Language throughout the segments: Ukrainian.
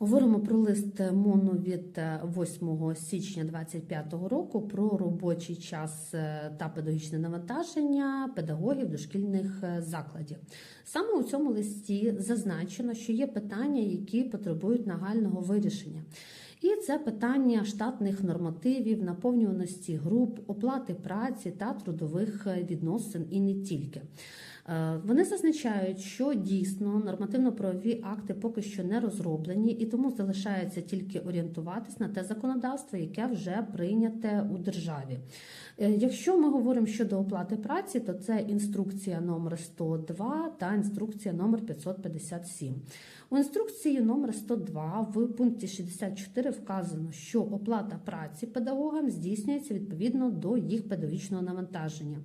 Говоримо про лист МОНу від е, 8 січня 2025 року про робочий час е, та педагогічне навантаження педагогів дошкільних е, закладів. Саме у цьому листі зазначено, що є питання, які потребують нагального вирішення. І це питання штатних нормативів, наповнюваності груп, оплати праці та трудових е, відносин і не тільки. Е, Вони зазначають, що дійсно нормативно-правові акти поки що не розроблені, і тому залишається тільки орієнтуватись на те законодавство, яке вже прийняте у державі. Е, Якщо ми говоримо щодо оплати праці, то це інструкція номер 102 та інструкція номер 557. У інструкції номер 102 в пункті 64 вказано, що оплата праці педагогам здійснюється відповідно до їх педагогічного навантаження.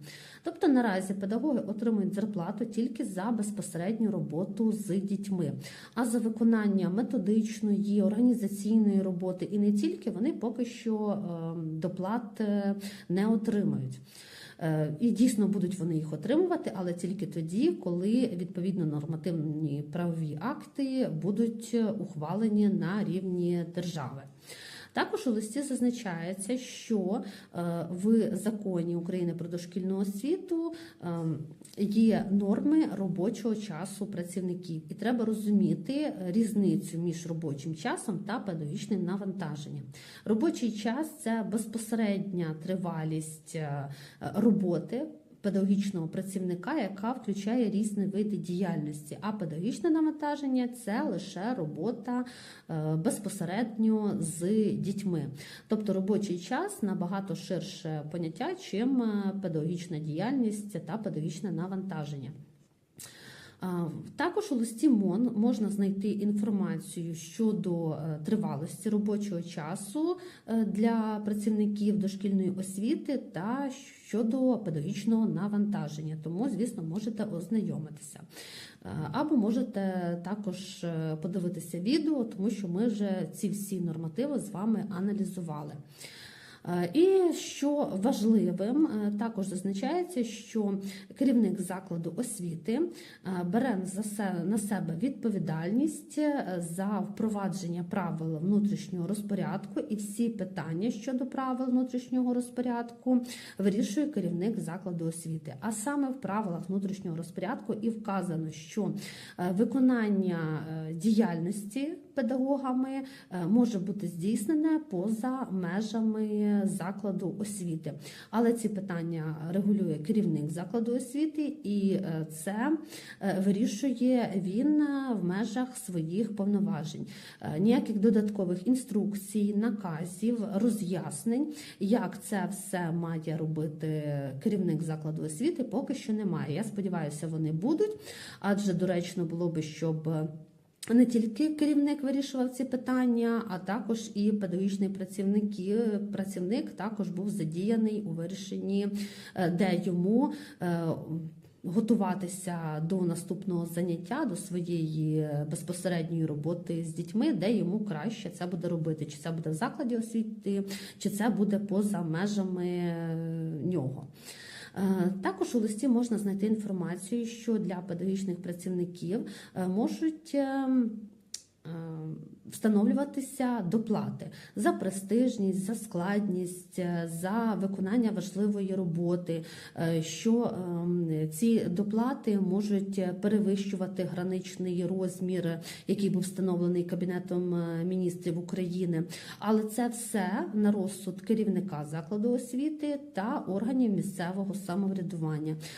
Тобто наразі педагоги отримують зарплату тільки за безпосередню роботу з дітьми, а за виконання методичної, організаційної роботи і не тільки вони поки що е, доплат е, не отримають. Е, І дійсно будуть вони їх отримувати, але тільки тоді, коли відповідно нормативні правові акти будуть ухвалені на рівні держави. Також у листі зазначається, що е, в законі України про дошкільну освіту е, є норми робочого часу працівників, і треба розуміти різницю між робочим часом та педагогічним навантаженням. Робочий час це безпосередня тривалість е, роботи. Педагогічного працівника, яка включає різні види діяльності, а педагогічне навантаження це лише робота е, безпосередньо з дітьми. Тобто робочий час набагато ширше поняття, чим е, педагогічна діяльність та педагогічне навантаження. Також у листі МОН можна знайти інформацію щодо е, тривалості робочого часу е, для працівників дошкільної освіти та щодо педагогічного навантаження. Тому, звісно, можете ознайомитися. Е, Або можете також подивитися відео, тому що ми вже ці всі нормативи з вами аналізували. Е, І що важливим, е, також зазначається, що керівник закладу освіти е, бере на себе відповідальність за впровадження правил внутрішнього розпорядку і всі питання щодо правил внутрішнього розпорядку вирішує керівник закладу освіти. А саме в правилах внутрішнього розпорядку і вказано, що виконання діяльності педагогами е, може бути здійснене поза межами закладу освіти. Але ці питання регулює керівник закладу освіти, і е, це е, вирішує він в межах своїх повноважень. Ніяких додаткових інструкцій, наказів, роз'яснень, як це все має робити керівник закладу освіти, поки що немає. Я сподіваюся, вони будуть, адже доречно було би, щоб. Е, не тільки керівник вирішував ці питання, а також і педагогічний працівник, і працівник також був задіяний у вирішенні, е, де йому е, готуватися до наступного заняття, до своєї е, безпосередньої роботи з дітьми, де йому краще це буде робити, чи це буде в закладі освіти, чи це буде поза межами е, нього. Е, Також у листі можна знайти інформацію, що для педагогічних працівників е, можуть ем, встановлюватися доплати за престижність, за складність, е, за виконання важливої роботи, е, що ці доплати можуть перевищувати граничний розмір, який був встановлений Кабінетом е, міністрів України. Але це все на розсуд керівника закладу освіти та органів місцевого самоврядування.